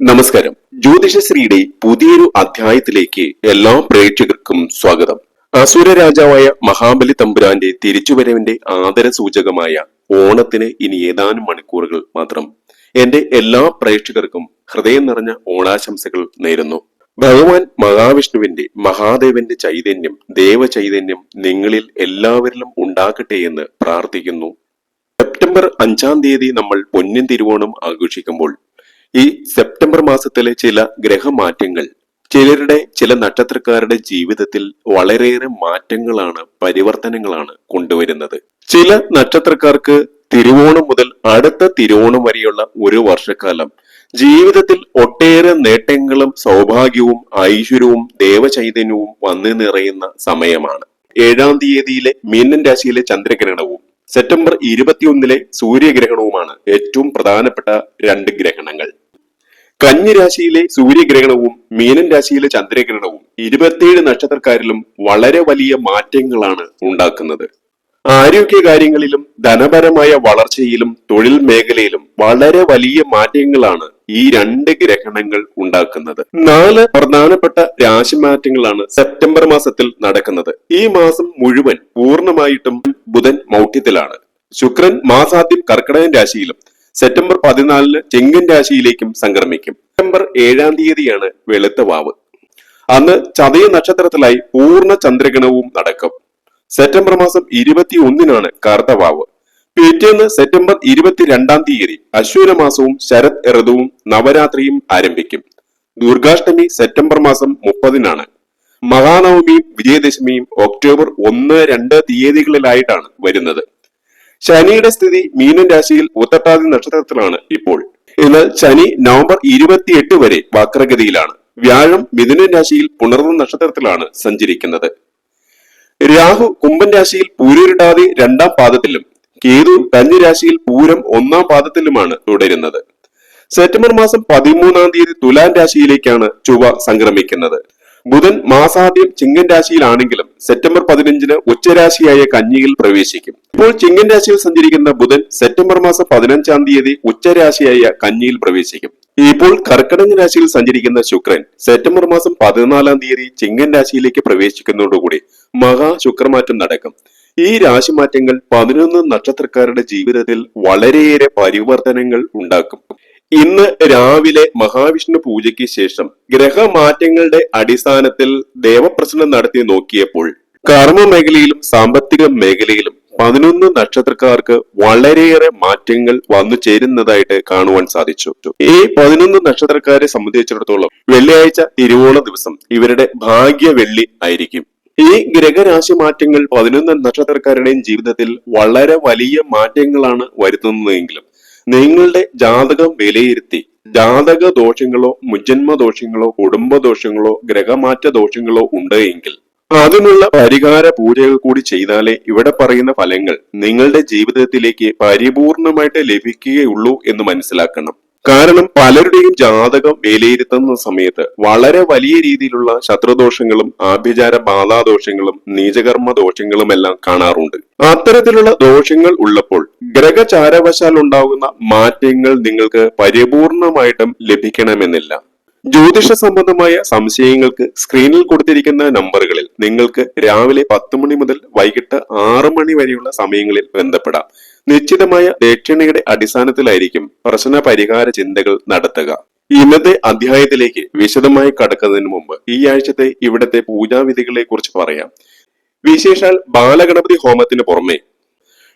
നമസ്കാരം. ജ്യോതിഷശ്രീയുടെ പുതിയൊരു അധ്യായത്തിലേക്ക് എല്ലാ പ്രേക്ഷകർക്കും സ്വാഗതം. അസുര രാജാവായ മഹാബലി തമ്പുരാന്റെ തിരിച്ചുവരവിന്റെ ആദര സൂചകമായ ഓണത്തിന് ഇനി ഏതാനും മണിക്കൂറുകൾ മാത്രം എന്റെ എല്ലാ പ്രേക്ഷകർക്കും ഹൃദയം നിറഞ്ഞ ഓണാശംസകൾ നേരുന്നു. ഭഗവാൻ മഹാവിഷ്ണുവിന്റെ മഹാദേവന്റെ ചൈതന്യം ദേവചൈതന്യം നിങ്ങളിൽ എല്ലാവരിലും ഉണ്ടാകട്ടെ എന്ന് പ്രാർത്ഥിക്കുന്നു. സെപ്റ്റംബർ അഞ്ചാം തീയതി നമ്മൾ പൊന്നിൻ തിരുവോണം ആഘോഷിക്കുമ്പോൾ ഈ സെപ്റ്റംബർ മാസത്തിലെ ചില ഗ്രഹമാറ്റങ്ങൾ ചിലരുടെ ചില നക്ഷത്രക്കാരുടെ ജീവിതത്തിൽ വളരെയേറെ മാറ്റങ്ങളാണ് പരിവർത്തനങ്ങളാണ് കൊണ്ടുവരുന്നത്. ചില നക്ഷത്രക്കാർക്ക് തിരുവോണം മുതൽ അടുത്ത തിരുവോണം വരെയുള്ള ഒരു വർഷക്കാലം ജീവിതത്തിൽ ഒട്ടേറെ നേട്ടങ്ങളും സൗഭാഗ്യവും ഐശ്വര്യവും ദേവചൈതന്യവും വന്നു നിറയുന്ന സമയമാണ്. ഏഴാം തീയതിയിലെ മീനൻ രാശിയിലെ ചന്ദ്രഗ്രഹണവും സെപ്റ്റംബർ ഇരുപത്തിയൊന്നിലെ സൂര്യഗ്രഹണവുമാണ് ഏറ്റവും പ്രധാനപ്പെട്ട രണ്ട് ഗ്രഹണങ്ങൾ. കന്നി രാശിയിലെ സൂര്യഗ്രഹണവും മീനൻ രാശിയിലെ ചന്ദ്രഗ്രഹണവും ഇരുപത്തിയേഴ് നക്ഷത്രക്കാരിലും വളരെ വലിയ മാറ്റങ്ങളാണ് ഉണ്ടാക്കുന്നത്. ആരോഗ്യ കാര്യങ്ങളിലും ധനപരമായ വളർച്ചയിലും തൊഴിൽ മേഖലയിലും വളരെ വലിയ മാറ്റങ്ങളാണ് ഈ രണ്ട് ഗ്രഹണങ്ങൾ ഉണ്ടാക്കുന്നത്. നാല് പ്രധാനപ്പെട്ട രാശിമാറ്റങ്ങളാണ് സെപ്റ്റംബർ മാസത്തിൽ നടക്കുന്നത്. ഈ മാസം മുഴുവൻ പൂർണമായിട്ടും ബുധൻ മൗഢ്യത്തിലാണ്. ശുക്രൻ മാസാദ്യം കർക്കിടകൻ രാശിയിലും സെപ്റ്റംബർ പതിനാലിന് ചെങ്കൻ രാശിയിലേക്കും സംക്രമിക്കും. സെപ്റ്റംബർ ഏഴാം തീയതിയാണ് വെളുത്ത വാവ്. അന്ന് ചതയ നക്ഷത്രത്തിലായി പൂർണ ചന്ദ്രഗണവും നടക്കും. സെപ്റ്റംബർ മാസം ഇരുപത്തി ഒന്നിനാണ് കാർത്തവാവ് പിറ്റേന്ന് സെപ്റ്റംബർ ഇരുപത്തിരണ്ടാം തീയതി അശ്വര മാസവും ശരത് ഋതുവും നവരാത്രിയും ആരംഭിക്കും. ദുർഗാഷ്ടമി സെപ്റ്റംബർ മാസം മുപ്പതിനാണ്. മഹാനവമിയും വിജയദശമിയും ഒക്ടോബർ ഒന്ന് രണ്ട് തീയതികളിലായിട്ടാണ് വരുന്നത്. ശനിയുടെ സ്ഥിതി മീനൻ രാശിയിൽ ഉത്തട്ടാതി നക്ഷത്രത്തിലാണ് ഇപ്പോൾ. എന്നാൽ ശനി നവംബർ ഇരുപത്തിയെട്ട് വരെ വക്രഗതിയിലാണ്. വ്യാഴം മിഥുനൻ രാശിയിൽ പുണർന്ന നക്ഷത്രത്തിലാണ് സഞ്ചരിക്കുന്നത്. രാഹു കുംഭൻ രാശിയിൽ പൂരൂരിടാതെ രണ്ടാം പാദത്തിലും കേതു കന്നി രാശിയിൽ പൂരം ഒന്നാം പാദത്തിലുമാണ് തുടരുന്നത്. സെപ്റ്റംബർ മാസം പതിമൂന്നാം തീയതി തുലാൻ രാശിയിലേക്കാണ് ചൊവ്വ സംക്രമിക്കുന്നത്. ബുധൻ മാസാദ്യം ചിങ്ങൻ രാശിയിലാണെങ്കിലും സെപ്റ്റംബർ പതിനഞ്ചിന് ഉച്ചരാശിയായ കന്നിയിൽ പ്രവേശിക്കും. ഇപ്പോൾ ചിങ്ങൻ രാശിയിൽ സഞ്ചരിക്കുന്ന ബുധൻ സെപ്റ്റംബർ മാസം പതിനഞ്ചാം തീയതി ഉച്ചരാശിയായ കന്നിയിൽ പ്രവേശിക്കും. ഇപ്പോൾ കർക്കിടക രാശിയിൽ സഞ്ചരിക്കുന്ന ശുക്രൻ സെപ്റ്റംബർ മാസം പതിനാലാം തീയതി ചിങ്ങൻ രാശിയിലേക്ക് പ്രവേശിക്കുന്നതോടുകൂടി മഹാ ശുക്രമാറ്റം നടക്കും. ഈ രാശിമാറ്റങ്ങൾ പതിനൊന്ന് നക്ഷത്രക്കാരുടെ ജീവിതത്തിൽ വളരെയേറെ പരിവർത്തനങ്ങൾ ഉണ്ടാക്കും. ഇന്ന് രാവിലെ മഹാവിഷ്ണു പൂജയ്ക്ക് ശേഷം ഗ്രഹമാറ്റങ്ങളുടെ അടിസ്ഥാനത്തിൽ ദേവപ്രശ്നം നടത്തി നോക്കിയപ്പോൾ കർമ്മ മേഖലയിലും സാമ്പത്തിക മേഖലയിലും പതിനൊന്ന് നക്ഷത്രക്കാർക്ക് വളരെയേറെ മാറ്റങ്ങൾ വന്നു ചേരുന്നതായിട്ട് കാണുവാൻ സാധിച്ചു. ഈ പതിനൊന്ന് നക്ഷത്രക്കാരെ സംബന്ധിച്ചിടത്തോളം വെള്ളിയാഴ്ച തിരുവോണ ദിവസം ഇവരുടെ ഭാഗ്യ വെള്ളി ആയിരിക്കും. ഈ ഗ്രഹരാശി മാറ്റങ്ങൾ പതിനൊന്ന് നക്ഷത്രക്കാരുടെയും ജീവിതത്തിൽ വളരെ വലിയ മാറ്റങ്ങളാണ് വരുത്തുന്നതെങ്കിലും നിങ്ങളുടെ ജാതകം വിലയിരുത്തി ജാതക ദോഷങ്ങളോ മുജന്മ ദോഷങ്ങളോ കുടുംബ ദോഷങ്ങളോ ഗ്രഹമാറ്റ ദോഷങ്ങളോ ഉണ്ട് എങ്കിൽ അതിനുള്ള പരിഹാര പൂജകൾ കൂടി ചെയ്താലേ ഇവിടെ പറയുന്ന ഫലങ്ങൾ നിങ്ങളുടെ ജീവിതത്തിലേക്ക് പരിപൂർണമായിട്ട് ലഭിക്കുകയുള്ളൂ എന്ന് മനസ്സിലാക്കണം. കാരണം പലരുടെയും ജാതകം വിലയിരുത്തുന്ന സമയത്ത് വളരെ വലിയ രീതിയിലുള്ള ശത്രുദോഷങ്ങളും ആഭ്യചാര ബാധാദോഷങ്ങളും നീചകർമ്മ ദോഷങ്ങളും എല്ലാം കാണാറുണ്ട്. അത്തരത്തിലുള്ള ദോഷങ്ങൾ ഉള്ളപ്പോൾ ഗ്രഹചാരവശാൽ ഉണ്ടാകുന്ന മാറ്റങ്ങൾ നിങ്ങൾക്ക് പരിപൂർണമായിട്ടും ലഭിക്കണമെന്നില്ല. ജ്യോതിഷ സംബന്ധമായ സംശയങ്ങൾക്ക് സ്ക്രീനിൽ കൊടുത്തിരിക്കുന്ന നമ്പറുകളിൽ നിങ്ങൾക്ക് രാവിലെ പത്ത് മണി മുതൽ വൈകിട്ട് ആറ് മണി വരെയുള്ള സമയങ്ങളിൽ ബന്ധപ്പെടാം. നിശ്ചിതമായ ദക്ഷിണയുടെ അടിസ്ഥാനത്തിലായിരിക്കും പ്രശ്ന പരിഹാര ചിന്തകൾ നടത്തുക. ഇന്നത്തെ അധ്യായത്തിലേക്ക് വിശദമായി കടക്കുന്നതിന് മുമ്പ് ഈ ആഴ്ചത്തെ ഇവിടത്തെ പൂജാവിധികളെ കുറിച്ച് പറയാം. വിശേഷാൽ ബാലഗണപതി ഹോമത്തിന് പുറമെ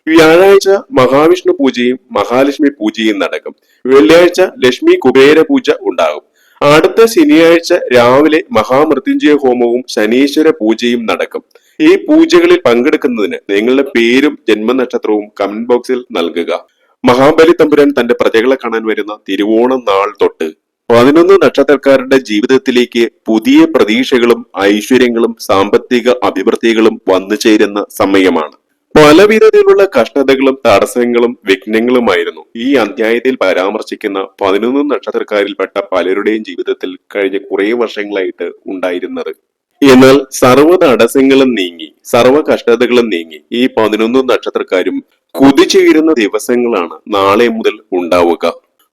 വ്യാഴാഴ്ച മഹാവിഷ്ണു പൂജയും മഹാലക്ഷ്മി പൂജയും നടക്കും. വെള്ളിയാഴ്ച ലക്ഷ്മി കുബേര പൂജ ഉണ്ടാകും. അടുത്ത ശനിയാഴ്ച രാവിലെ മഹാമൃത്യുഞ്ജയ ഹോമവും ശനീശ്വര പൂജയും നടക്കും. ഈ പൂജകളിൽ പങ്കെടുക്കുന്നതിന് നിങ്ങളുടെ പേരും ജന്മനക്ഷത്രവും കമന്റ് ബോക്സിൽ നൽകുക. മഹാബലി തമ്പുരാൻ തന്റെ പ്രജകളെ കാണാൻ വരുന്ന തിരുവോണം നാൾ തൊട്ട് പതിനൊന്ന് നക്ഷത്രക്കാരുടെ ജീവിതത്തിലേക്ക് പുതിയ പ്രതീക്ഷകളും ഐശ്വര്യങ്ങളും സാമ്പത്തിക അഭിവൃദ്ധികളും വന്നു ചേരുന്ന സമയമാണ്. പല വിധത്തിലുള്ള കഷ്ടതകളും തടസ്സങ്ങളും വിഘ്നങ്ങളുമായിരുന്നു. ഈ അധ്യായത്തിൽ പരാമർശിക്കുന്ന പതിനൊന്ന് നക്ഷത്രക്കാരിൽപ്പെട്ട പലരുടെയും ജീവിതത്തിൽ കഴിഞ്ഞ കുറെ വർഷങ്ങളായിട്ട് ഉണ്ടായിരുന്നത്. എന്നാൽ സർവ തടസ്സങ്ങളും നീങ്ങി സർവ കഷ്ടതകളും നീങ്ങി ഈ പതിനൊന്ന് നക്ഷത്രക്കാരും കുതിച്ചുയരുന്ന ദിവസങ്ങളാണ് നാളെ മുതൽ ഉണ്ടാവുക.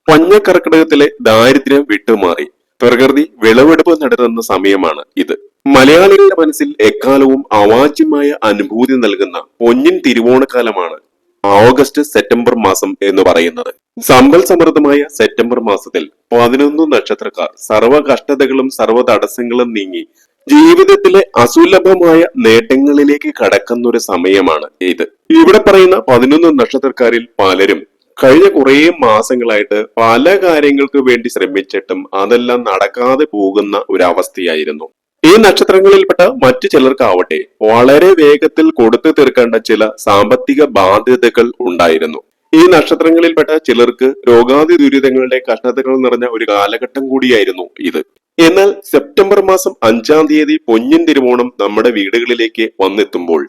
പഞ്ഞക്കർക്കിടകത്തിലെ ദാരിദ്ര്യം വിട്ടുമാറി. പ്രകൃതി വിളവെടുപ്പ് നടത്തുന്ന സമയമാണ് ഇത്. മലയാളികളുടെ മനസ്സിൽ എക്കാലവും അവാച്യമായ അനുഭൂതി നൽകുന്ന പൊന്നിൻ തിരുവോണക്കാലമാണ് ഓഗസ്റ്റ് സെപ്റ്റംബർ മാസം എന്ന് പറയുന്നത്. സമ്പൽ സമൃദ്ധമായ സെപ്റ്റംബർ മാസത്തിൽ പതിനൊന്ന് നക്ഷത്രക്കാർ സർവ കഷ്ടതകളും സർവ തടസ്സങ്ങളും നീങ്ങി ജീവിതത്തിലെ അസുലഭമായ നേട്ടങ്ങളിലേക്ക് കടക്കുന്ന ഒരു സമയമാണ് ഇത്. ഇവിടെ പറയുന്ന പതിനൊന്ന് നക്ഷത്രക്കാരിൽ പലരും കഴിഞ്ഞ കുറേ മാസങ്ങളായിട്ട് പല കാര്യങ്ങൾക്ക് വേണ്ടി ശ്രമിച്ചിട്ടും അതെല്ലാം നടക്കാതെ പോകുന്ന ഒരു അവസ്ഥയായിരുന്നു. ഈ നക്ഷത്രങ്ങളിൽപ്പെട്ട മറ്റു ചിലർക്കാവട്ടെ വളരെ വേഗത്തിൽ കൊടുത്തു തീർക്കേണ്ട ചില സാമ്പത്തിക ബാധ്യതകൾ ഉണ്ടായിരുന്നു. ഈ നക്ഷത്രങ്ങളിൽപ്പെട്ട ചിലർക്ക് രോഗാതി ദുരിതങ്ങളുടെ കഷ്ടതകൾ നിറഞ്ഞ ഒരു കാലഘട്ടം കൂടിയായിരുന്നു ഇത്. എന്നാൽ സെപ്റ്റംബർ മാസം അഞ്ചാം തീയതി പൊന്നിൻ തിരുവോണം നമ്മുടെ വീടുകളിലേക്ക് വന്നെത്തുമ്പോൾ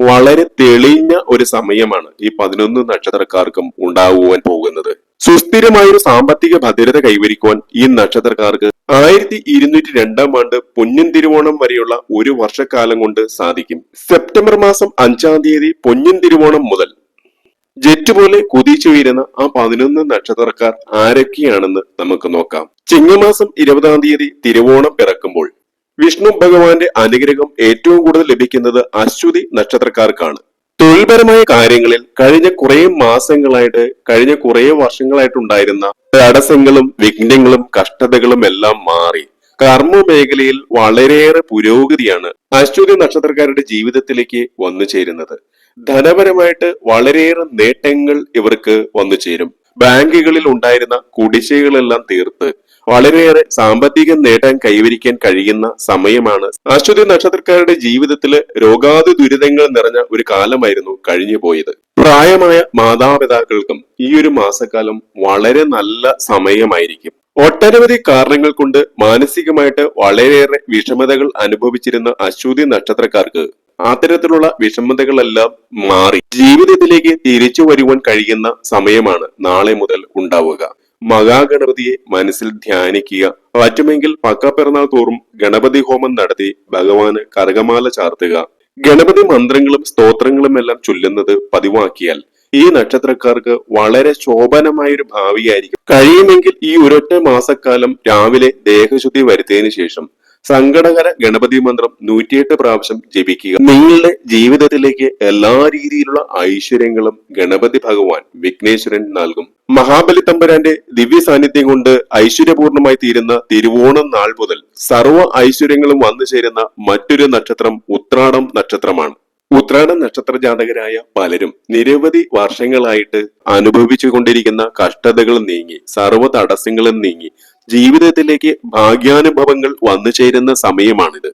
വളരെ തെളിഞ്ഞ ഒരു സമയമാണ് ഈ പതിനൊന്ന് നക്ഷത്രക്കാർക്കും ഉണ്ടാകുവാൻ പോകുന്നത്. സുസ്ഥിരമായ ഒരു സാമ്പത്തിക ഭദ്രത കൈവരിക്കുവാൻ ഈ നക്ഷത്രക്കാർക്ക് ആയിരത്തി ഇരുന്നൂറ്റി രണ്ടാം ആണ്ട് പൊന്നിൻ തിരുവോണം വരെയുള്ള ഒരു വർഷക്കാലം കൊണ്ട് സാധിക്കും സെപ്റ്റംബർ മാസം അഞ്ചാം തീയതി പൊന്നിൻ തിരുവോണം മുതൽ. ജെറ്റ് പോലെ കുതിച്ചുയരുന്ന ആ പതിനൊന്ന് നക്ഷത്രക്കാർ ആരൊക്കെയാണെന്ന് നമുക്ക് നോക്കാം. ചിങ്ങമാസം ഇരുപതാം തീയതി തിരുവോണം പിറക്കുമ്പോൾ വിഷ്ണു ഭഗവാന്റെ അനുഗ്രഹം ഏറ്റവും കൂടുതൽ ലഭിക്കുന്നത് അശ്വതി നക്ഷത്രക്കാർക്കാണ്. തൊഴിൽപരമായ കാര്യങ്ങളിൽ കഴിഞ്ഞ കുറെ മാസങ്ങളായിട്ട് കഴിഞ്ഞ കുറെ വർഷങ്ങളായിട്ടുണ്ടായിരുന്ന തടസ്സങ്ങളും വിഘ്നങ്ങളും കഷ്ടതകളും എല്ലാം മാറി. കർമ്മ മേഖലയിൽ വളരെയേറെ പുരോഗതിയാണ് അശ്വതി നക്ഷത്രക്കാരുടെ ജീവിതത്തിലേക്ക് വന്നു ചേരുന്നത്. ധനപരമായിട്ട് വളരെയേറെ നേട്ടങ്ങൾ ഇവർക്ക് വന്നു ചേരും. ബാങ്കുകളിൽ ഉണ്ടായിരുന്ന കുടിശ്ശികളെല്ലാം തീർത്ത് വളരെയേറെ സാമ്പത്തിക നേട്ടം കൈവരിക്കാൻ കഴിയുന്ന സമയമാണ്. അശ്വതി നക്ഷത്രക്കാരുടെ ജീവിതത്തിൽ രോഗാതി ദുരിതങ്ങൾ നിറഞ്ഞ ഒരു കാലമായിരുന്നു കഴിഞ്ഞു പോയത്. പ്രായമായ മാതാപിതാക്കൾക്കും ഈ ഒരു മാസക്കാലം വളരെ നല്ല സമയമായിരിക്കും. ഒട്ടനവധി കാരണങ്ങൾ കൊണ്ട് മാനസികമായിട്ട് വളരെയേറെ വിഷമതകൾ അനുഭവിച്ചിരുന്ന അശ്വതി നക്ഷത്രക്കാർക്ക് അത്തരത്തിലുള്ള വിഷമതകളെല്ലാം മാറി. ജീവിതത്തിലേക്ക് തിരിച്ചു വരുവാൻ കഴിയുന്ന സമയമാണ് നാളെ മുതൽ ഉണ്ടാവുക. മഹാഗണപതിയെ മനസ്സിൽ ധ്യാനിക്കുക. പറ്റുമെങ്കിൽ പക്ക പിറന്നാൾ തോറും ഗണപതി ഹോമം നടത്തി ഭഗവാന് കരകമാല ചാർത്തുക. ഗണപതി മന്ത്രങ്ങളും സ്തോത്രങ്ങളും എല്ലാം ചൊല്ലുന്നത് പതിവാക്കിയാൽ ഈ നക്ഷത്രക്കാർക്ക് വളരെ ശോഭനമായ ഒരു ഭാവിയായിരിക്കും. കഴിയുമെങ്കിൽ ഈ ഒരൊറ്റ മാസക്കാലം രാവിലെ ദേഹശുദ്ധി വരുത്തിയതിനു ശേഷം സങ്കടകര ഗണപതി മന്ത്രം നൂറ്റിയെട്ട് പ്രാവശ്യം ജപിക്കുക. നിങ്ങളുടെ ജീവിതത്തിലേക്ക് എല്ലാ രീതിയിലുള്ള ഐശ്വര്യങ്ങളും ഗണപതി ഭഗവാൻ വിഘ്നേശ്വരൻ നൽകും. മഹാബലി തമ്പുരാന്റെ ദിവ്യ സാന്നിധ്യം കൊണ്ട് ഐശ്വര്യപൂർണമായി തീരുന്ന തിരുവോണം നാൾ മുതൽ സർവ ഐശ്വര്യങ്ങളും വന്നു ചേരുന്ന മറ്റൊരു നക്ഷത്രം ഉത്രാടം നക്ഷത്രമാണ്. ഉത്രാട നക്ഷത്ര ജാതകരായ പലരും നിരവധി വർഷങ്ങളായിട്ട് അനുഭവിച്ചു കൊണ്ടിരിക്കുന്ന കഷ്ടതകൾ നീങ്ങി സർവ തടസ്സങ്ങളും നീങ്ങി ജീവിതത്തിലേക്ക് ഭാഗ്യാനുഭവങ്ങൾ വന്നു ചേരുന്ന സമയമാണിത്.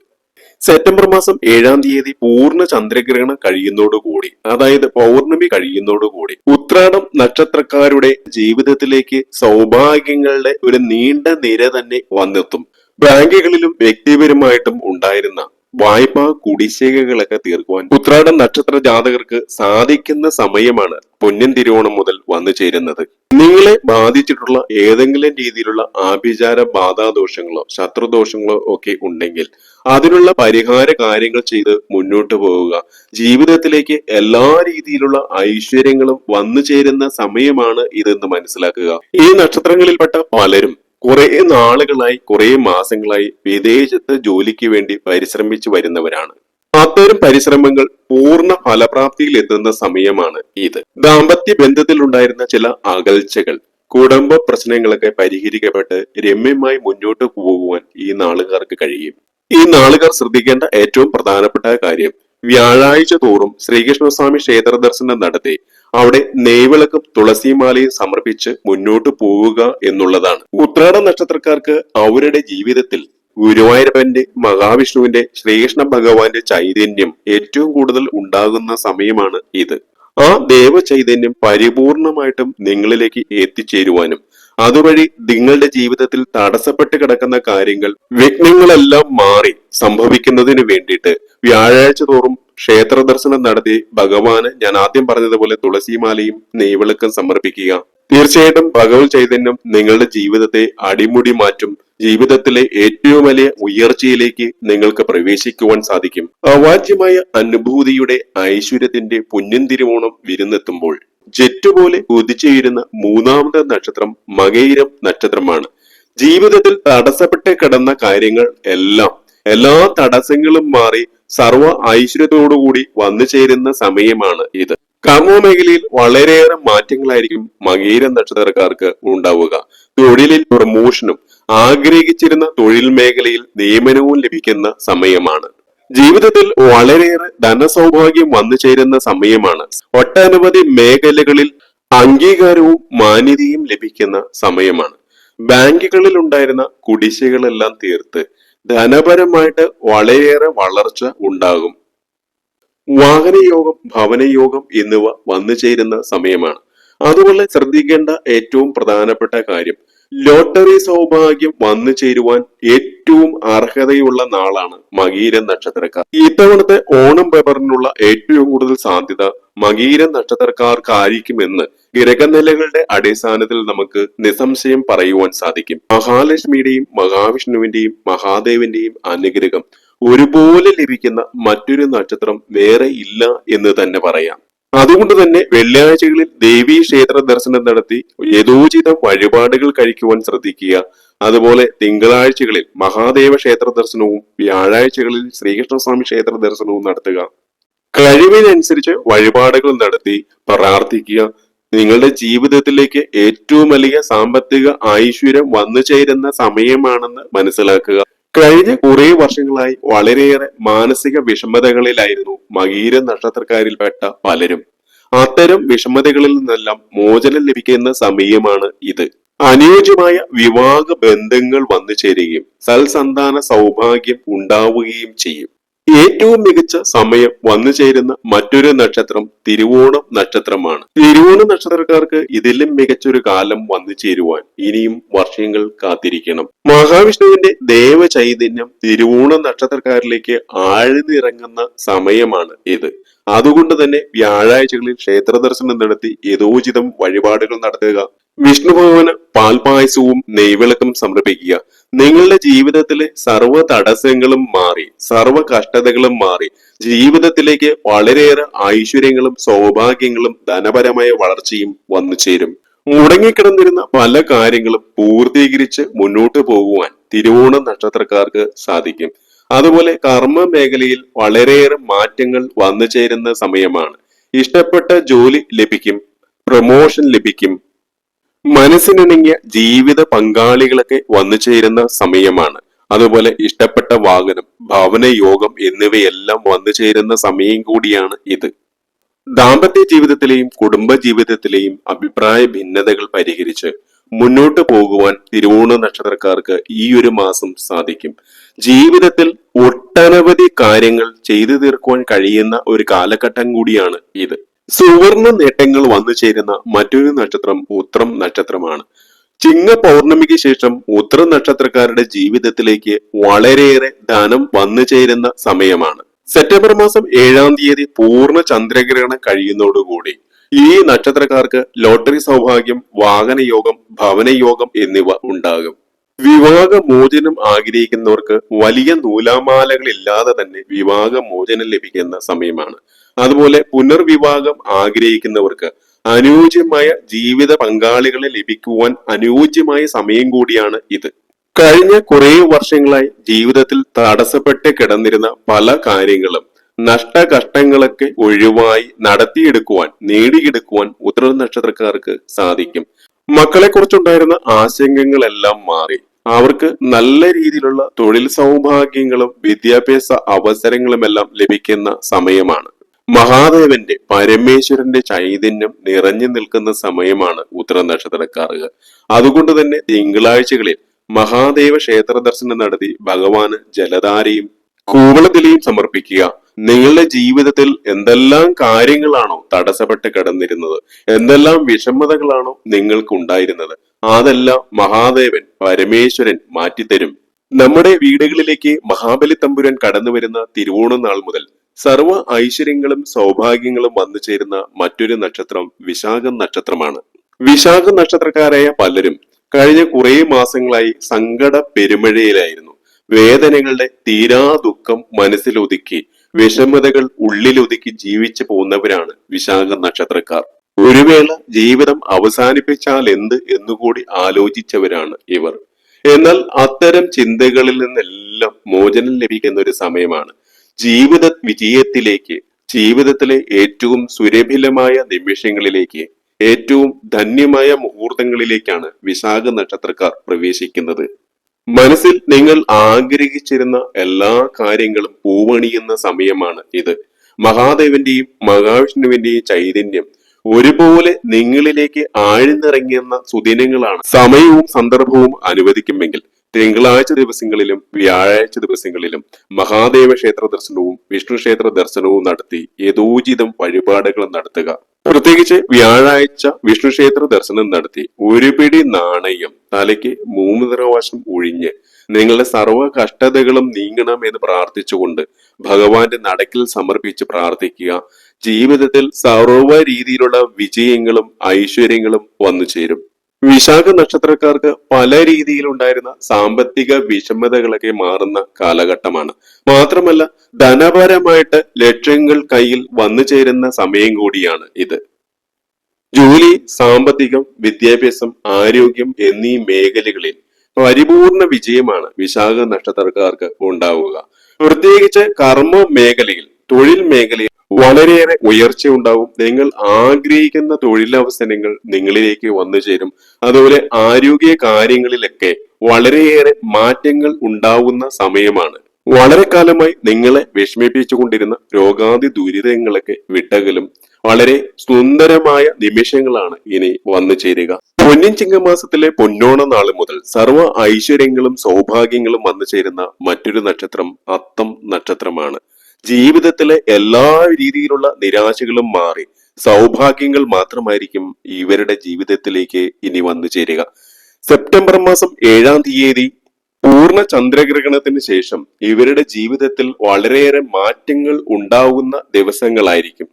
സെപ്റ്റംബർ മാസം ഏഴാം തീയതി പൂർണ ചന്ദ്രഗ്രഹണം കഴിയുന്നതോടുകൂടി അതായത് പൗർണമി കഴിയുന്നതോടുകൂടി ഉത്രാടം നക്ഷത്രക്കാരുടെ ജീവിതത്തിലേക്ക് സൗഭാഗ്യങ്ങളുടെ ഒരു നീണ്ട നിര തന്നെ വന്നെത്തും. ബാങ്കുകളിലും വ്യക്തിപരമായിട്ടും ഉണ്ടായിരുന്ന വായ്പാ കുടിശ്ശികകളൊക്കെ തീർക്കുവാൻ. ഉത്രാടം നക്ഷത്ര ജാതകർക്ക് സാധിക്കുന്ന സമയമാണ് പൊന്നിൻ തിരുവോണം മുതൽ വന്നു ചേരുന്നത്. നിങ്ങളെ ബാധിച്ചിട്ടുള്ള ഏതെങ്കിലും രീതിയിലുള്ള ആഭിചാര ബാധാദോഷങ്ങളോ ശത്രുദോഷങ്ങളോ ഒക്കെ ഉണ്ടെങ്കിൽ അതിനുള്ള പരിഹാര കാര്യങ്ങൾ ചെയ്ത് മുന്നോട്ട് പോവുക. ജീവിതത്തിലേക്ക് എല്ലാ രീതിയിലുള്ള ഐശ്വര്യങ്ങളും വന്നു ചേരുന്ന സമയമാണ് ഇതെന്ന് മനസ്സിലാക്കുക. ഈ നക്ഷത്രങ്ങളിൽപ്പെട്ട പലരും കുറെ നാളുകളായി കുറേ മാസങ്ങളായി വിദേശത്ത് ജോലിക്ക് വേണ്ടി പരിശ്രമിച്ചു വരുന്നവരാണ്. അത്തരം പരിശ്രമങ്ങൾ പൂർണ ഫലപ്രാപ്തിയിൽ എത്തുന്ന സമയമാണ് ഇത്. ദാമ്പത്യ ബന്ധത്തിലുണ്ടായിരുന്ന ചില അകൽച്ചകൾ കുടുംബ പ്രശ്നങ്ങളൊക്കെ പരിഹരിക്കപ്പെട്ട് രമ്യമായി മുന്നോട്ട് പോകുവാൻ ഈ നാളുകാർക്ക് കഴിയും. ഈ നാളുകാർ ശ്രദ്ധിക്കേണ്ട ഏറ്റവും പ്രധാനപ്പെട്ട കാര്യം വ്യാഴാഴ്ച തോറും ശ്രീകൃഷ്ണസ്വാമി ക്ഷേത്ര ദർശനം നടത്തി. അവിടെ നെയ്വിളക്കും തുളസിമാലയും സമർപ്പിച്ച് മുന്നോട്ട് പോവുക എന്നുള്ളതാണ്. ഉത്രാട നക്ഷത്രക്കാർക്ക് അവരുടെ ജീവിതത്തിൽ ഗുരുവായൂരപ്പന്റെ മഹാവിഷ്ണുവിന്റെ ശ്രീകൃഷ്ണ ഭഗവാന്റെ ചൈതന്യം ഏറ്റവും കൂടുതൽ ഉണ്ടാകുന്ന സമയമാണ് ഇത്. ആ ദേവ ചൈതന്യം പരിപൂർണമായിട്ടും നിങ്ങളിലേക്ക് എത്തിച്ചേരുവാനും അതുവഴി നിങ്ങളുടെ ജീവിതത്തിൽ തടസ്സപ്പെട്ട് കിടക്കുന്ന കാര്യങ്ങൾ വിഘ്നങ്ങളെല്ലാം മാറി സംഭവിക്കുന്നതിന് വേണ്ടിയിട്ട് വ്യാഴാഴ്ച തോറും ക്ഷേത്ര ദർശനം നടത്തി ഭഗവാന് ഞാൻ ആദ്യം പറഞ്ഞതുപോലെ തുളസിമാലയും നെയ്വിളക്കം സമർപ്പിക്കുക. തീർച്ചയായിട്ടും ഭഗവത് ചൈതന്യം നിങ്ങളുടെ ജീവിതത്തെ അടിമുടി മാറ്റും. ജീവിതത്തിലെ ഏറ്റവും വലിയ ഉയർച്ചയിലേക്ക് നിങ്ങൾക്ക് പ്രവേശിക്കുവാൻ സാധിക്കും. അവാച്യമായ അനുഭൂതിയുടെ ഐശ്വര്യത്തിന്റെ പുണ്യം തിരുവോണം വിരുന്നെത്തുമ്പോൾ ജെറ്റ് പോലെ കുതിച്ചുയരുന്ന മൂന്നാമത്തെ നക്ഷത്രം മകയിരം നക്ഷത്രമാണ്. ജീവിതത്തിൽ തടസ്സപ്പെട്ട് കിടന്ന കാര്യങ്ങൾ എല്ലാം എല്ലാ തടസ്സങ്ങളും മാറി സർവ ഐശ്വര്യത്തോടുകൂടി വന്നു ചേരുന്ന സമയമാണ് ഇത്. കർമ്മമേഖലയിൽ വളരെയേറെ മാറ്റങ്ങളായിരിക്കും മകീര നക്ഷത്രക്കാർക്ക് ഉണ്ടാവുക. തൊഴിലിൽ പ്രമോഷനും ആഗ്രഹിച്ചിരുന്ന തൊഴിൽ മേഖലയിൽ നിയമനവും ലഭിക്കുന്ന സമയമാണ്. ജീവിതത്തിൽ വളരെയേറെ ധനസൗഭാഗ്യം വന്നു ചേരുന്ന സമയമാണ്. ഒട്ടനവധി മേഖലകളിൽ അംഗീകാരവും മാന്യതയും ലഭിക്കുന്ന സമയമാണ്. ബാങ്കുകളിൽ ഉണ്ടായിരുന്ന കുടിശ്ശികളെല്ലാം തീർത്ത് ധനപരമായിട്ട് വളരെയേറെ വളർച്ച ഉണ്ടാകും. വാഹനയോഗം ഭവനയോഗം എന്നിവ വന്നു ചേരുന്ന സമയമാണ്. അതുപോലെ ശ്രദ്ധിക്കേണ്ട ഏറ്റവും പ്രധാനപ്പെട്ട കാര്യം ലോട്ടറി സൗഭാഗ്യം വന്നു ചേരുവാൻ ഏറ്റവും അർഹതയുള്ള നാളാണ് മകീര നക്ഷത്രക്കാർ. ഇത്തവണത്തെ ഓണം പേപ്പറിനുള്ള ഏറ്റവും കൂടുതൽ സാധ്യത മകീര നക്ഷത്രക്കാർക്കായിരിക്കുമെന്ന് ഗ്രഹനിലകളുടെ അടിസ്ഥാനത്തിൽ നമുക്ക് നിസംശയം പറയുവാൻ സാധിക്കും. മഹാലക്ഷ്മിയുടെയും മഹാവിഷ്ണുവിന്റെയും മഹാദേവന്റെയും അനുഗ്രഹം ഒരുപോലെ ലഭിക്കുന്ന മറ്റൊരു നക്ഷത്രം വേറെ ഇല്ല എന്ന് തന്നെ പറയാം. അതുകൊണ്ട് തന്നെ വെള്ളിയാഴ്ചകളിൽ ദേവീ ക്ഷേത്ര ദർശനം നടത്തി യഥോചിതം വഴിപാടുകൾ കഴിക്കുവാൻ ശ്രദ്ധിക്കുക. അതുപോലെ തിങ്കളാഴ്ചകളിൽ മഹാദേവ ക്ഷേത്ര ദർശനവും വ്യാഴാഴ്ചകളിൽ ശ്രീകൃഷ്ണസ്വാമി ക്ഷേത്ര ദർശനവും നടത്തുക. കഴിവിനനുസരിച്ച് വഴിപാടുകൾ നടത്തി പ്രാർത്ഥിക്കുക. നിങ്ങളുടെ ജീവിതത്തിലേക്ക് ഏറ്റവും വലിയ സാമ്പത്തിക ഐശ്വര്യം വന്നു ചേരുന്ന സമയമാണെന്ന് മനസ്സിലാക്കുക. കഴിഞ്ഞ കുറേ വർഷങ്ങളായി വളരെയേറെ മാനസിക വിഷമതകളിലായിരുന്നു മകീര നക്ഷത്രക്കാരിൽപ്പെട്ട പലരും. അത്തരം വിഷമതകളിൽ നിന്നെല്ലാം മോചനം ലഭിക്കുന്ന സമയമാണ് ഇത്. അനുയോജ്യമായ വിവാഹ ബന്ധങ്ങൾ വന്നു ചേരുകയും സൽസന്താന സൗഭാഗ്യം ഉണ്ടാവുകയും ചെയ്യും. ഏറ്റവും മികച്ച സമയം വന്നു ചേരുന്ന മറ്റൊരു നക്ഷത്രം തിരുവോണം നക്ഷത്രമാണ്. തിരുവോണ നക്ഷത്രക്കാർക്ക് ഇതിലും മികച്ചൊരു കാലം വന്നു ചേരുവാൻ ഇനിയും വർഷങ്ങൾ കാത്തിരിക്കണം. മഹാവിഷ്ണുവിന്റെ ദേവ ചൈതന്യം തിരുവോണ നക്ഷത്രക്കാരിലേക്ക് ആഴ്ന്നിറങ്ങുന്ന സമയമാണ് ഇത്. അതുകൊണ്ട് തന്നെ വ്യാഴാഴ്ചകളിൽ ക്ഷേത്ര ദർശനം നടത്തി യഥോചിതം വഴിപാടുകൾ നടത്തുക വിഷ്ണു പാൽപായസവും നെയ്വിളക്കും സമർപ്പിക്കുക നിങ്ങളുടെ ജീവിതത്തിലെ സർവ തടസ്സങ്ങളും മാറി സർവ കഷ്ടതകളും മാറി ജീവിതത്തിലേക്ക് വളരെയേറെ ഐശ്വര്യങ്ങളും സൗഭാഗ്യങ്ങളും ധനപരമായ വളർച്ചയും വന്നു ചേരും. മുടങ്ങിക്കിടന്നിരുന്ന പല കാര്യങ്ങളും പൂർത്തീകരിച്ച് മുന്നോട്ട് പോകുവാൻ തിരുവോണ നക്ഷത്രക്കാർക്ക് സാധിക്കും. അതുപോലെ കർമ്മ മേഖലയിൽ വളരെയേറെ മാറ്റങ്ങൾ വന്നു ചേരുന്ന സമയമാണ്. ഇഷ്ടപ്പെട്ട ജോലി ലഭിക്കും പ്രൊമോഷൻ ലഭിക്കും മനസ്സിനിണങ്ങിയ ജീവിത പങ്കാളികളൊക്കെ വന്നു ചേരുന്ന സമയമാണ്. അതുപോലെ ഇഷ്ടപ്പെട്ട വാഹനം ഭവന യോഗം എന്നിവയെല്ലാം വന്നു ചേരുന്ന സമയം കൂടിയാണ് ഇത്. ദാമ്പത്യ ജീവിതത്തിലെയും കുടുംബ ജീവിതത്തിലെയും അഭിപ്രായ ഭിന്നതകൾ പരിഹരിച്ച് മുന്നോട്ട് പോകുവാൻ തിരുവോണ നക്ഷത്രക്കാർക്ക് ഈ ഒരു മാസം സാധിക്കും. ജീവിതത്തിൽ ഒട്ടനവധി കാര്യങ്ങൾ ചെയ്തു തീർക്കുവാൻ കഴിയുന്ന ഒരു കാലഘട്ടം കൂടിയാണ് ഇത്. സുവർണ നേട്ടങ്ങൾ വന്നു ചേരുന്ന മറ്റൊരു നക്ഷത്രം ഉത്രം നക്ഷത്രമാണ്. ചിങ്ങ പൗർണമിക്ക് ശേഷം ഉത്ര നക്ഷത്രക്കാരുടെ ജീവിതത്തിലേക്ക് വളരെയേറെ ധനം വന്നു ചേരുന്ന സമയമാണ്. സെപ്റ്റംബർ മാസം ഏഴാം തീയതി പൂർണ ചന്ദ്രഗ്രഹണം കഴിയുന്നതോടുകൂടി ഈ നക്ഷത്രക്കാർക്ക് ലോട്ടറി സൗഭാഗ്യം വാഹനയോഗം ഭവനയോഗം എന്നിവ ഉണ്ടാകും. വിവാഹ മോചനം ആഗ്രഹിക്കുന്നവർക്ക് വലിയ നൂലാമാലകൾ ഇല്ലാതെ തന്നെ വിവാഹ മോചനം ലഭിക്കുന്ന സമയമാണ്. അതുപോലെ പുനർവിവാഹം ആഗ്രഹിക്കുന്നവർക്ക് അനുയോജ്യമായ ജീവിത പങ്കാളികളെ ലഭിക്കുവാൻ അനുയോജ്യമായ സമയം കൂടിയാണ് ഇത്. കഴിഞ്ഞ കുറെ വർഷങ്ങളായി ജീവിതത്തിൽ തടസ്സപ്പെട്ട് കിടന്നിരുന്ന പല കാര്യങ്ങളും നഷ്ടകഷ്ടങ്ങളൊക്കെ ഒഴിവായി നടത്തിയെടുക്കുവാൻ നേടിയെടുക്കുവാൻ ഉത്തര നക്ഷത്രക്കാർക്ക് സാധിക്കും. മക്കളെ കുറിച്ചുണ്ടായിരുന്ന ആശങ്കകളെല്ലാം മാറി. അവർക്ക് നല്ല രീതിയിലുള്ള തൊഴിൽ സൗഭാഗ്യങ്ങളും വിദ്യാഭ്യാസ അവസരങ്ങളുമെല്ലാം ലഭിക്കുന്ന സമയമാണ്. മഹാദേവന്റെ പരമേശ്വരന്റെ ചൈതന്യം നിറഞ്ഞു നിൽക്കുന്ന സമയമാണ് ഉത്തര നക്ഷത്രക്കാർക്ക് അതുകൊണ്ട് തന്നെ തിങ്കളാഴ്ചകളിൽ മഹാദേവ ക്ഷേത്ര ദർശനം നടത്തി ഭഗവാന് ജലധാരയും കൂവളത്തിലെയും സമർപ്പിക്കുക. നിങ്ങളുടെ ജീവിതത്തിൽ എന്തെല്ലാം കാര്യങ്ങളാണോ തടസ്സപ്പെട്ട് കിടന്നിരുന്നത്? എന്തെല്ലാം വിഷമതകളാണോ നിങ്ങൾക്ക് ഉണ്ടായിരുന്നത് അതെല്ലാം മഹാദേവൻ പരമേശ്വരൻ മാറ്റിത്തരും. നമ്മുടെ വീടുകളിലേക്ക് മഹാബലി തമ്പുരാൻ കടന്നു വരുന്ന തിരുവോണം നാൾ മുതൽ സർവ ഐശ്വര്യങ്ങളും സൗഭാഗ്യങ്ങളും വന്നു ചേരുന്ന മറ്റൊരു നക്ഷത്രം വിശാഖം നക്ഷത്രമാണ്. വിശാഖ നക്ഷത്രക്കാരായ പലരും കഴിഞ്ഞ കുറെ മാസങ്ങളായി സങ്കട പെരുമഴയിലായിരുന്നു. വേദനകളുടെ തീരാ ദുഃഖം മനസ്സിലൊതുക്കി വിഷമതകൾ ഉള്ളിലൊതുക്കി ജീവിച്ചു പോകുന്നവരാണ് വിശാഖ നക്ഷത്രക്കാർ. ഒരു വേള ജീവിതം അവസാനിപ്പിച്ചാൽ എന്ത് എന്നുകൂടി ആലോചിച്ചവരാണ് ഇവർ. എന്നാൽ അത്തരം ചിന്തകളിൽ നിന്നെല്ലാം മോചനം ലഭിക്കുന്ന ഒരു സമയമാണ്. ജീവിത വിജയത്തിലേക്ക് ജീവിതത്തിലെ ഏറ്റവും സുരഭിലമായ നിമിഷങ്ങളിലേക്ക് ഏറ്റവും ധന്യമായ മുഹൂർത്തങ്ങളിലേക്കാണ് വിശാഖ നക്ഷത്രക്കാർ പ്രവേശിക്കുന്നത്. മനസ്സിൽ നിങ്ങൾ ആഗ്രഹിച്ചിരുന്ന എല്ലാ കാര്യങ്ങളും പൂവണിയുന്ന സമയമാണ് ഇത്. മഹാദേവന്റെയും മഹാവിഷ്ണുവിന്റെയും ചൈതന്യം ഒരുപോലെ നിങ്ങളിലേക്ക് ആഴ്ന്നിറങ്ങിയെന്ന സുദിനങ്ങളാണ്. സമയവും സന്ദർഭവും അനുവദിക്കുമെങ്കിൽ തിങ്കളാഴ്ച ദിവസങ്ങളിലും വ്യാഴാഴ്ച ദിവസങ്ങളിലും മഹാദേവ ക്ഷേത്ര ദർശനവും വിഷ്ണു ക്ഷേത്ര ദർശനവും നടത്തി യഥോചിതം വഴിപാടുകൾ നടത്തുക. പ്രത്യേകിച്ച് വ്യാഴാഴ്ച വിഷ്ണു ക്ഷേത്ര ദർശനം നടത്തി ഒരു പിടി നാണയം തലയ്ക്ക് മൂന്ന് പ്രാവശ്യം ഒഴിഞ്ഞ് നിങ്ങളുടെ സർവ കഷ്ടതകളും നീങ്ങണം എന്ന് പ്രാർത്ഥിച്ചുകൊണ്ട് ഭഗവാന്റെ നടക്കിൽ സമർപ്പിച്ച് പ്രാർത്ഥിക്കുക. ജീവിതത്തിൽ സർവ രീതിയിലുള്ള വിജയങ്ങളും ഐശ്വര്യങ്ങളും വന്നു ചേരും വിശാഖ നക്ഷത്രക്കാർക്ക് പല രീതിയിലുണ്ടായിരുന്ന സാമ്പത്തിക വിഷമതകളൊക്കെ മാറുന്ന കാലഘട്ടമാണ്. മാത്രമല്ല ധനപരമായിട്ട് ലക്ഷ്യങ്ങൾ കയ്യിൽ വന്നു ചേരുന്ന സമയം കൂടിയാണ് ഇത്. ജോലി സാമ്പത്തികം വിദ്യാഭ്യാസം ആരോഗ്യം എന്നീ മേഖലകളിൽ പരിപൂർണ വിജയമാണ് വിശാഖ നക്ഷത്രക്കാർക്ക് ഉണ്ടാവുക. പ്രത്യേകിച്ച് കർമ്മ മേഖലയിൽ തൊഴിൽ മേഖലയിൽ വളരെയേറെ ഉയർച്ച ഉണ്ടാവും നിങ്ങൾ ആഗ്രഹിക്കുന്ന തൊഴിലവസരങ്ങൾ നിങ്ങളിലേക്ക് വന്നു ചേരും. അതുപോലെ ആരോഗ്യ കാര്യങ്ങളിലൊക്കെ വളരെയേറെ മാറ്റങ്ങൾ ഉണ്ടാവുന്ന സമയമാണ്. വളരെ കാലമായി നിങ്ങളെ വിഷമിപ്പിച്ചുകൊണ്ടിരുന്ന രോഗാതി ദുരിതങ്ങളൊക്കെ വിട്ടകലും വളരെ സുന്ദരമായ നിമിഷങ്ങളാണ് ഇനി വന്നു ചേരുക. പൊന്നിൻ ചിങ്ങമാസത്തിലെ പൊന്നോണ നാൾ മുതൽ സർവ ഐശ്വര്യങ്ങളും സൗഭാഗ്യങ്ങളും വന്നു ചേരുന്ന മറ്റൊരു നക്ഷത്രം അത്തം നക്ഷത്രമാണ്. ജീവിതത്തിലെ എല്ലാ രീതിയിലുള്ള നിരാശകളും മാറി സൗഭാഗ്യങ്ങൾ മാത്രമായിരിക്കും ഇവരുടെ ജീവിതത്തിലേക്ക് ഇനി വന്നു ചേരുക. സെപ്റ്റംബർ മാസം ഏഴാം തീയതി പൂർണ ചന്ദ്രഗ്രഹണത്തിന് ശേഷം ഇവരുടെ ജീവിതത്തിൽ വളരെയേറെ മാറ്റങ്ങൾ ഉണ്ടാവുന്ന ദിവസങ്ങളായിരിക്കും.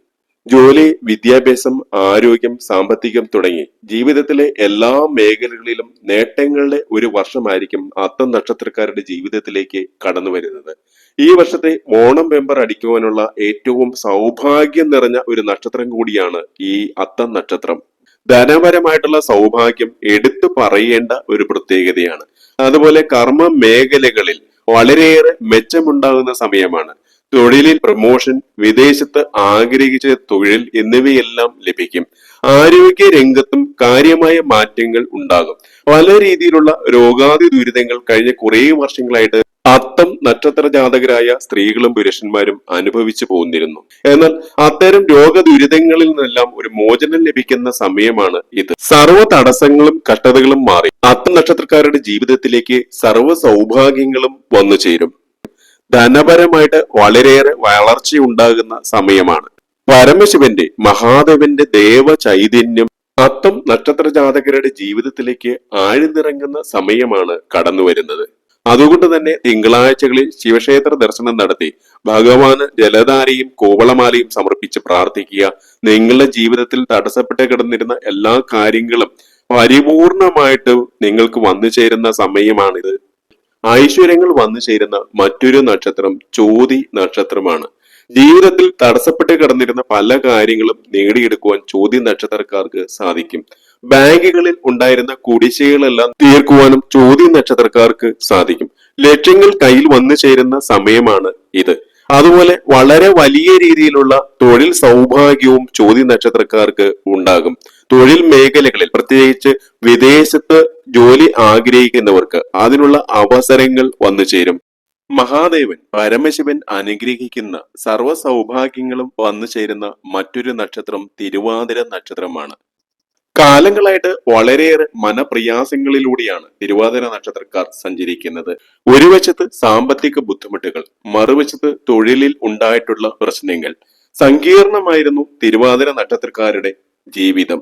ജോലി വിദ്യാഭ്യാസം ആരോഗ്യം സാമ്പത്തികം തുടങ്ങി ജീവിതത്തിലെ എല്ലാ മേഖലകളിലും നേട്ടങ്ങളുടെ ഒരു വർഷമായിരിക്കും അത്തം നക്ഷത്രക്കാരുടെ ജീവിതത്തിലേക്ക് കടന്നു വരുന്നത്. ഈ വർഷത്തെ ഓണം വെമ്പർ അടിക്കുവാനുള്ള ഏറ്റവും സൗഭാഗ്യം നിറഞ്ഞ ഒരു നക്ഷത്രം കൂടിയാണ് ഈ അത്തം നക്ഷത്രം. ധനപരമായിട്ടുള്ള സൗഭാഗ്യം എടുത്തു പറയേണ്ട ഒരു പ്രത്യേകതയാണ്. അതുപോലെ കർമ്മ മേഖലകളിൽ വളരെയേറെ മെച്ചമുണ്ടാകുന്ന സമയമാണ്. തൊഴിലിൽ പ്രമോഷൻ വിദേശത്ത് ആഗ്രഹിച്ച തൊഴിൽ എന്നിവയെല്ലാം ലഭിക്കും. ആരോഗ്യ രംഗത്തും കാര്യമായ മാറ്റങ്ങൾ ഉണ്ടാകും. പല രീതിയിലുള്ള രോഗാതി ദുരിതങ്ങൾ കഴിഞ്ഞ കുറേ വർഷങ്ങളായിട്ട് അത്തം നക്ഷത്ര ജാതകരായ സ്ത്രീകളും പുരുഷന്മാരും അനുഭവിച്ചു പോന്നിരുന്നു. എന്നാൽ അത്തരം രോഗദുരിതങ്ങളിൽ നിന്നെല്ലാം ഒരു മോചനം ലഭിക്കുന്ന സമയമാണ് ഇത്. സർവ തടസ്സങ്ങളും കഷ്ടതകളും മാറി. അത്തം നക്ഷത്രക്കാരുടെ ജീവിതത്തിലേക്ക് സർവ സൗഭാഗ്യങ്ങളും വന്നു ചേരും. ധനപരമായിട്ട് വളരെയേറെ വളർച്ച ഉണ്ടാകുന്ന സമയമാണ്. പരമശിവന്റെ മഹാദേവന്റെ ദേവ ചൈതന്യം അത്തം നക്ഷത്ര ജാതകരുടെ ജീവിതത്തിലേക്ക് ആഴ്ന്നിറങ്ങുന്ന സമയമാണ് കടന്നു വരുന്നത് അതുകൊണ്ട് തന്നെ തിങ്കളാഴ്ചകളിൽ ശിവക്ഷേത്ര ദർശനം നടത്തി ഭഗവാന് ജലധാരയും കോവളമാലയും സമർപ്പിച്ച് പ്രാർത്ഥിക്കുക. നിങ്ങളുടെ ജീവിതത്തിൽ തടസ്സപ്പെട്ട് കിടന്നിരുന്ന എല്ലാ കാര്യങ്ങളും പരിപൂർണമായിട്ട് നിങ്ങൾക്ക് വന്നു ചേരുന്ന സമയമാണിത്. ഐശ്വര്യങ്ങൾ വന്നു ചേരുന്ന മറ്റൊരു നക്ഷത്രം ചോതി നക്ഷത്രമാണ്. ജീവിതത്തിൽ തടസ്സപ്പെട്ട് കിടന്നിരുന്ന പല കാര്യങ്ങളും നേടിയെടുക്കുവാൻ ചോദ്യ നക്ഷത്രക്കാർക്ക് സാധിക്കും. ബാങ്കുകളിൽ ഉണ്ടായിരുന്ന കുടിശ്ശികളെല്ലാം തീർക്കുവാനും ചോദ്യ നക്ഷത്രക്കാർക്ക് സാധിക്കും. ലക്ഷ്യങ്ങൾ കയ്യിൽ വന്നു ചേരുന്ന സമയമാണ് ഇത്. അതുപോലെ വളരെ വലിയ രീതിയിലുള്ള തൊഴിൽ സൗഭാഗ്യവും ചോദ്യ നക്ഷത്രക്കാർക്ക് ഉണ്ടാകും. തൊഴിൽ മേഖലകളിൽ പ്രത്യേകിച്ച് വിദേശത്ത് ജോലി ആഗ്രഹിക്കുന്നവർക്ക് അതിനുള്ള അവസരങ്ങൾ വന്നു ചേരും. മഹാദേവൻ പരമശിവൻ അനുഗ്രഹിക്കുന്ന സർവ സൗഭാഗ്യങ്ങളും വന്നു ചേരുന്ന മറ്റൊരു നക്ഷത്രം തിരുവാതിര നക്ഷത്രമാണ്. കാലങ്ങളായിട്ട് വളരെയേറെ മനപ്രയാസങ്ങളിലൂടെയാണ് തിരുവാതിര നക്ഷത്രക്കാർ സഞ്ചരിക്കുന്നത്. ഒരു വശത്ത് സാമ്പത്തിക ബുദ്ധിമുട്ടുകൾ മറുവശത്ത് തൊഴിലിൽ ഉണ്ടായിട്ടുള്ള പ്രശ്നങ്ങൾ. സങ്കീർണമായിരുന്നു തിരുവാതിര നക്ഷത്രക്കാരുടെ ജീവിതം.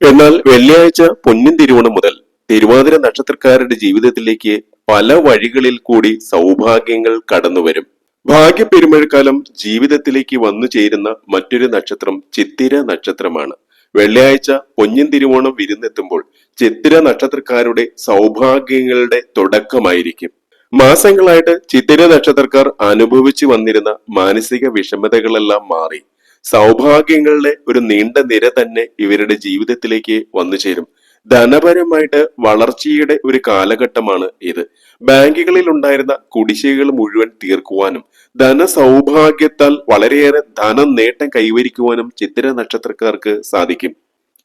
എന്നാൽ വെള്ളിയാഴ്ച പൊന്നിൻ തിരുവോണം മുതൽ തിരുവാതിര നക്ഷത്രക്കാരുടെ ജീവിതത്തിലേക്ക് പല വഴികളിൽ കൂടി സൗഭാഗ്യങ്ങൾ കടന്നുവരും. ഭാഗ്യപ്പെരുമഴക്കാലം ജീവിതത്തിലേക്ക് വന്നു ചേരുന്ന മറ്റൊരു നക്ഷത്രം ചിത്തിര നക്ഷത്രമാണ്. വെള്ളിയാഴ്ച പൊന്നിൻ തിരുവോണം വിരുന്നെത്തുമ്പോൾ ചിത്തിര നക്ഷത്രക്കാരുടെ സൗഭാഗ്യങ്ങളുടെ തുടക്കമായിരിക്കും. മാസങ്ങളായിട്ട് ചിത്തിര നക്ഷത്രക്കാർ അനുഭവിച്ചു വന്നിരുന്ന മാനസിക വിഷമതകളെല്ലാം മാറി. സൗഭാഗ്യങ്ങളുടെ ഒരു നീണ്ട നിര തന്നെ ഇവരുടെ ജീവിതത്തിലേക്ക് വന്നു ചേരും. ധനപരമായിട്ട് വളർച്ചയുടെ ഒരു കാലഘട്ടമാണ് ഇത്. ബാങ്കുകളിൽ ഉണ്ടായിരുന്ന കുടിശ്ശികകൾ മുഴുവൻ തീർക്കുവാനും ധനസൗഭാഗ്യത്താൽ വളരെയേറെ ധനം നേട്ടം കൈവരിക്കുവാനും ചിത്തിര നക്ഷത്രക്കാർക്ക് സാധിക്കും.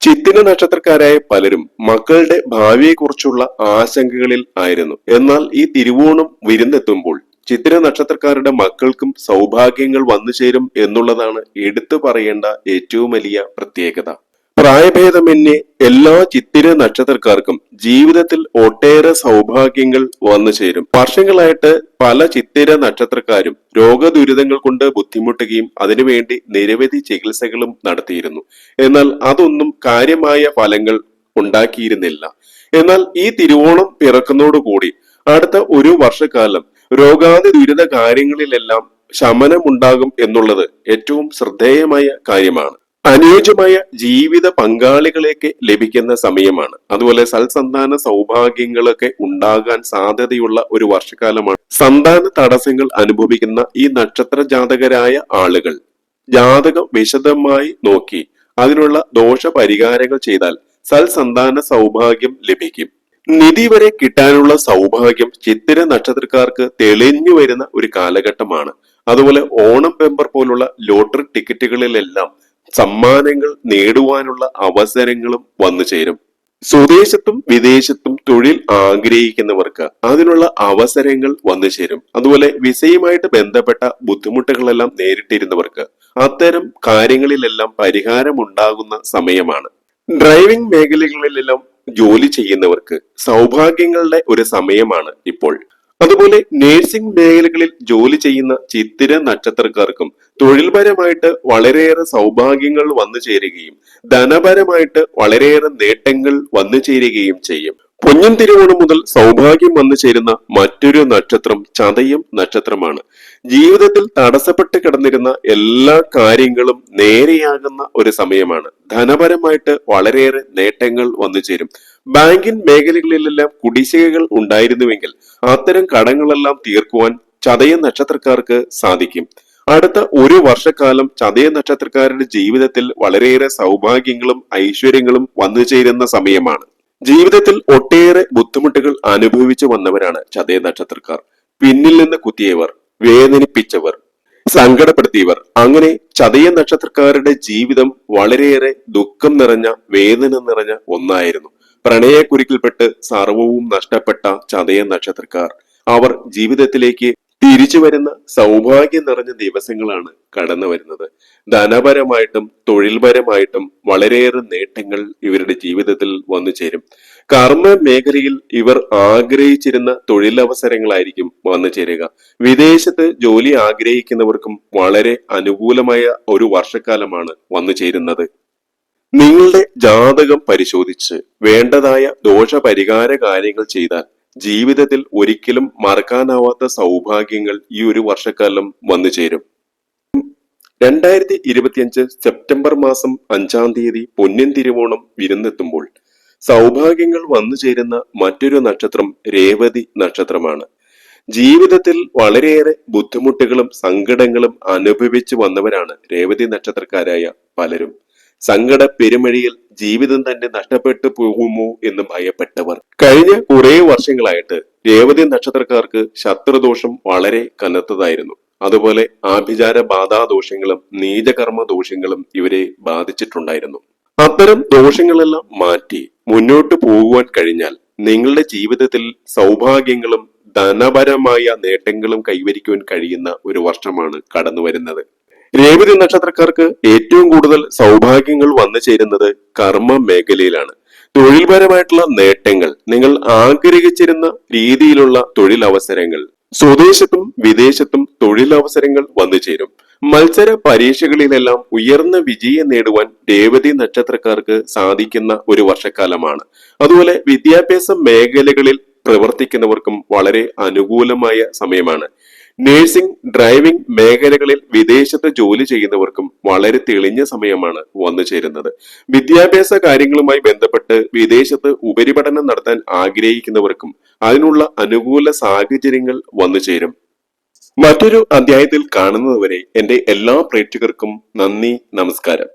ചിത്തിര നക്ഷത്രക്കാരായ പലരും മക്കളുടെ ഭാവിയെക്കുറിച്ചുള്ള ആശങ്കകളിൽ ആയിരുന്നു. എന്നാൽ ഈ തിരുവോണം വിരുന്നെത്തുമ്പോൾ ചിത്തിര നക്ഷത്രക്കാരുടെ മക്കൾക്കും സൗഭാഗ്യങ്ങൾ വന്നു ചേരും എന്നുള്ളതാണ് എടുത്തു പറയേണ്ട ഏറ്റവും വലിയ പ്രത്യേകത. പ്രായഭേദമന്യേ എല്ലാ ചിത്തിര നക്ഷത്രക്കാർക്കും ജീവിതത്തിൽ ഒട്ടേറെ സൗഭാഗ്യങ്ങൾ വന്നു ചേരും. വർഷങ്ങളായിട്ട് പല ചിത്തിര നക്ഷത്രക്കാരും രോഗദുരിതങ്ങൾ കൊണ്ട് ബുദ്ധിമുട്ടുകയും അതിനുവേണ്ടി നിരവധി ചികിത്സകളും നടത്തിയിരുന്നു. എന്നാൽ അതൊന്നും കാര്യമായ ഫലങ്ങൾ ഉണ്ടാക്കിയിരുന്നില്ല. എന്നാൽ ഈ തിരുവോണം പിറക്കുന്നതോടുകൂടി അടുത്ത ഒരു വർഷക്കാലം രോഗാതി ദുരിത കാര്യങ്ങളിലെല്ലാം ശമനമുണ്ടാകും എന്നുള്ളത് ഏറ്റവും ശ്രദ്ധേയമായ കാര്യമാണ്. അനുയോജ്യമായ ജീവിത പങ്കാളികളെയൊക്കെ ലഭിക്കുന്ന സമയമാണ്. അതുപോലെ സൽസന്താന സൗഭാഗ്യങ്ങളൊക്കെ ഉണ്ടാകാൻ സാധ്യതയുള്ള ഒരു വർഷകാലമാണ് സന്താന തടസ്സങ്ങൾ അനുഭവിക്കുന്ന ഈ നക്ഷത്ര ജാതകരായ ആളുകൾ ജാതകം വിശദമായി നോക്കി. അതിനുള്ള ദോഷ പരിഹാരങ്ങൾ ചെയ്താൽ സൽസന്താന സൗഭാഗ്യം ലഭിക്കും. നിധി വരെ കിട്ടാനുള്ള സൗഭാഗ്യം ചിത്തിര നക്ഷത്രക്കാർക്ക് തെളിഞ്ഞു വരുന്ന ഒരു കാലഘട്ടമാണ്. അതുപോലെ ഓണം പെമ്പർ പോലുള്ള ലോട്ടറി ടിക്കറ്റുകളിലെല്ലാം സമ്മാനങ്ങൾ നേടുവാനുള്ള അവസരങ്ങളും വന്നു ചേരും. സ്വദേശത്തും വിദേശത്തും തൊഴിൽ ആഗ്രഹിക്കുന്നവർക്ക് അതിനുള്ള അവസരങ്ങൾ വന്നു ചേരും. അതുപോലെ വിസയുമായിട്ട് ബന്ധപ്പെട്ട ബുദ്ധിമുട്ടുകളെല്ലാം നേരിട്ടിരുന്നവർക്ക് അത്തരം കാര്യങ്ങളിലെല്ലാം പരിഹാരമുണ്ടാകുന്ന സമയമാണ്. ഡ്രൈവിംഗ് മേഖലകളിലെല്ലാം ജോലി ചെയ്യുന്നവർക്ക് സൗഭാഗ്യങ്ങളുടെ ഒരു സമയമാണ് ഇപ്പോൾ. അതുപോലെ നേഴ്സിംഗ് മേഖലകളിൽ ജോലി ചെയ്യുന്ന ചിത്തിര നക്ഷത്രക്കാർക്കും തൊഴിൽപരമായിട്ട് വളരെയേറെ സൗഭാഗ്യങ്ങൾ വന്നു ചേരുകയും ധനപരമായിട്ട് വളരെയേറെ നേട്ടങ്ങൾ വന്നു ചേരുകയും ചെയ്യും. പൊന്നിൻ തിരുവോണം മുതൽ സൗഭാഗ്യം വന്നു ചേരുന്ന മറ്റൊരു നക്ഷത്രം ചതയം നക്ഷത്രമാണ്. ജീവിതത്തിൽ തടസ്സപ്പെട്ട് കിടന്നിരുന്ന എല്ലാ കാര്യങ്ങളും നേരെയാകുന്ന ഒരു സമയമാണ്. ധനപരമായിട്ട് വളരെയേറെ നേട്ടങ്ങൾ വന്നു ചേരും. ബാങ്കിൻ മേഖലകളിലെല്ലാം കുടിശ്ശികകൾ ഉണ്ടായിരുന്നുവെങ്കിൽ അത്തരം കടങ്ങളെല്ലാം തീർക്കുവാൻ ചതയ നക്ഷത്രക്കാർക്ക് സാധിക്കും. അടുത്ത ഒരു വർഷക്കാലം ചതയ നക്ഷത്രക്കാരുടെ ജീവിതത്തിൽ വളരെയേറെ സൗഭാഗ്യങ്ങളും ഐശ്വര്യങ്ങളും വന്നു ചേരുന്ന സമയമാണ്. ജീവിതത്തിൽ ഒട്ടേറെ ബുദ്ധിമുട്ടുകൾ അനുഭവിച്ചു വന്നവരാണ് ചതയ നക്ഷത്രക്കാർ. പിന്നിൽ നിന്ന് കുത്തിയവർ വേദനിപ്പിച്ചവർ സങ്കടപ്പെടുത്തിയവർ. അങ്ങനെ ചതയ നക്ഷത്രക്കാരുടെ ജീവിതം വളരെയേറെ ദുഃഖം നിറഞ്ഞ വേദന നിറഞ്ഞ ഒന്നായിരുന്നു. പ്രണയക്കുരുക്കിൽപ്പെട്ട് സർവവും നഷ്ടപ്പെട്ട ചതയ നക്ഷത്രക്കാർ. അവർ ജീവിതത്തിലേക്ക് തിരിച്ചു വരുന്ന സൗഭാഗ്യം നിറഞ്ഞ ദിവസങ്ങളാണ് കടന്നു വരുന്നത്. ധനപരമായിട്ടും തൊഴിൽപരമായിട്ടും വളരെയേറെ നേട്ടങ്ങൾ ഇവരുടെ ജീവിതത്തിൽ വന്നു ചേരും. കർമ്മ മേഖലയിൽ ഇവർ ആഗ്രഹിച്ചിരുന്ന തൊഴിലവസരങ്ങളായിരിക്കും വന്നു ചേരുക. വിദേശത്ത് ജോലി ആഗ്രഹിക്കുന്നവർക്കും വളരെ അനുകൂലമായ ഒരു വർഷക്കാലമാണ് വന്നു ചേരുന്നത്. നിങ്ങളുടെ ജാതകം പരിശോധിച്ച് വേണ്ടതായ ദോഷപരിഹാര കാര്യങ്ങൾ ചെയ്താൽ ജീവിതത്തിൽ ഒരിക്കലും മറക്കാനാവാത്ത സൗഭാഗ്യങ്ങൾ ഈ ഒരു വർഷക്കാലം വന്നു ചേരും. രണ്ടായിരത്തി ഇരുപത്തിയഞ്ച് സെപ്റ്റംബർ മാസം അഞ്ചാം തീയതി പൊന്നിൻ തിരുവോണം വിരുന്നെത്തുമ്പോൾ സൗഭാഗ്യങ്ങൾ വന്നു ചേരുന്ന മറ്റൊരു നക്ഷത്രം രേവതി നക്ഷത്രമാണ്. ജീവിതത്തിൽ വളരെയേറെ ബുദ്ധിമുട്ടുകളും സങ്കടങ്ങളും അനുഭവിച്ചു വന്നവരാണ് രേവതി നക്ഷത്രക്കാരായ പലരും. സങ്കട പെരുമഴിയിൽ ജീവിതം തന്നെ നഷ്ടപ്പെട്ടു പോകുമോ എന്ന് ഭയപ്പെട്ടവർ. കഴിഞ്ഞ കുറെ വർഷങ്ങളായിട്ട് രേവതി നക്ഷത്രക്കാർക്ക് ശത്രുദോഷം വളരെ കനത്തതായിരുന്നു. അതുപോലെ ആഭിചാര ബാധാദോഷങ്ങളും നീചകർമ്മ ദോഷങ്ങളും ഇവരെ ബാധിച്ചിട്ടുണ്ടായിരുന്നു. അത്തരം ദോഷങ്ങളെല്ലാം മാറ്റി മുന്നോട്ട് പോകുവാൻ കഴിഞ്ഞാൽ നിങ്ങളുടെ ജീവിതത്തിൽ സൗഭാഗ്യങ്ങളും ധനപരമായ നേട്ടങ്ങളും കൈവരിക്കുവാൻ കഴിയുന്ന ഒരു വർഷമാണ് കടന്നു വരുന്നത് രേവതി നക്ഷത്രക്കാർക്ക് ഏറ്റവും കൂടുതൽ സൗഭാഗ്യങ്ങൾ വന്നു ചേരുന്നത് കർമ്മ മേഖലയിലാണ്. തൊഴിൽപരമായിട്ടുള്ള നേട്ടങ്ങൾ നിങ്ങൾ ആഗ്രഹിച്ചിരുന്ന രീതിയിലുള്ള തൊഴിലവസരങ്ങൾ സ്വദേശത്തും വിദേശത്തും തൊഴിലവസരങ്ങൾ വന്നു ചേരും. മത്സര പരീക്ഷകളിലെല്ലാം ഉയർന്ന വിജയം നേടുവാൻ രേവതി നക്ഷത്രക്കാർക്ക് സാധിക്കുന്ന ഒരു വർഷക്കാലമാണ്. അതുപോലെ വിദ്യാഭ്യാസ മേഖലകളിൽ പ്രവർത്തിക്കുന്നവർക്കും വളരെ അനുകൂലമായ സമയമാണ്. നഴ്സിംഗ് ഡ്രൈവിംഗ് മേഖലകളിൽ വിദേശത്ത് ജോലി ചെയ്യുന്നവർക്കും വളരെ തെളിഞ്ഞ സമയമാണ് വന്നു ചേരുന്നത്. വിദ്യാഭ്യാസ കാര്യങ്ങളുമായി ബന്ധപ്പെട്ട് വിദേശത്ത് ഉപരിപഠനം നടത്താൻ ആഗ്രഹിക്കുന്നവർക്കും അതിനുള്ള അനുകൂല സാഹചര്യങ്ങൾ വന്നു ചേരും. മറ്റൊരു അധ്യായത്തിൽ കാണുന്നതുവരെ എന്റെ എല്ലാ പ്രേക്ഷകർക്കും നന്ദി നമസ്കാരം.